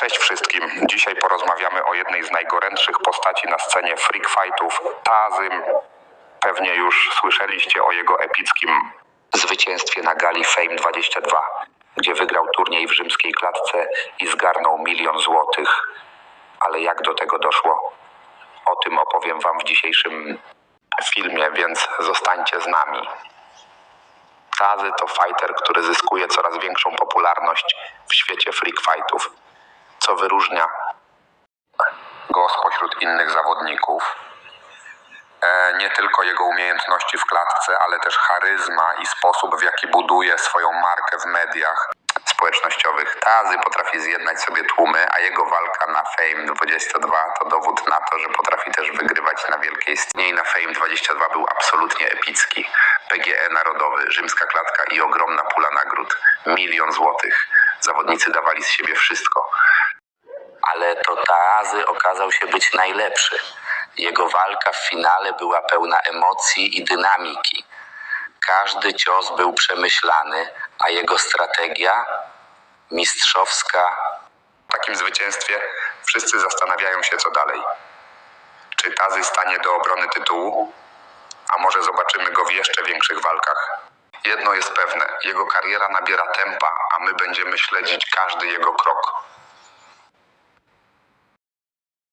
Cześć wszystkim. Dzisiaj porozmawiamy o jednej z najgorętszych postaci na scenie freak fightów, Tazym. Pewnie już słyszeliście o jego epickim zwycięstwie na gali Fame 22, gdzie wygrał turniej w rzymskiej klatce i zgarnął milion złotych. Ale jak do tego doszło? O tym opowiem wam w dzisiejszym filmie, więc zostańcie z nami. Tazy to fighter, który zyskuje coraz większą popularność w świecie freak fightów, co wyróżnia go spośród innych zawodników. E, nie tylko jego umiejętności w klatce, ale też charyzma i sposób, w jaki buduje swoją markę w mediach społecznościowych. Tazy potrafi zjednać sobie tłumy, a jego walka na Fame 22 to dowód na to, że potrafi też wygrywać na wielkiej scenie. Na Fame 22 był absolutnie epicki. PGE narodowy, rzymska klatka i ogromna pula nagród. Milion złotych. Zawodnicy dawali z siebie wszystko. Ale to Taazy okazał się być najlepszy. Jego walka w finale była pełna emocji i dynamiki. Każdy cios był przemyślany, a jego strategia mistrzowska. W takim zwycięstwie wszyscy zastanawiają się, co dalej. Czy Tazy stanie do obrony tytułu? A może zobaczymy go w jeszcze większych walkach? Jedno jest pewne, jego kariera nabiera tempa, a my będziemy śledzić każdy jego krok.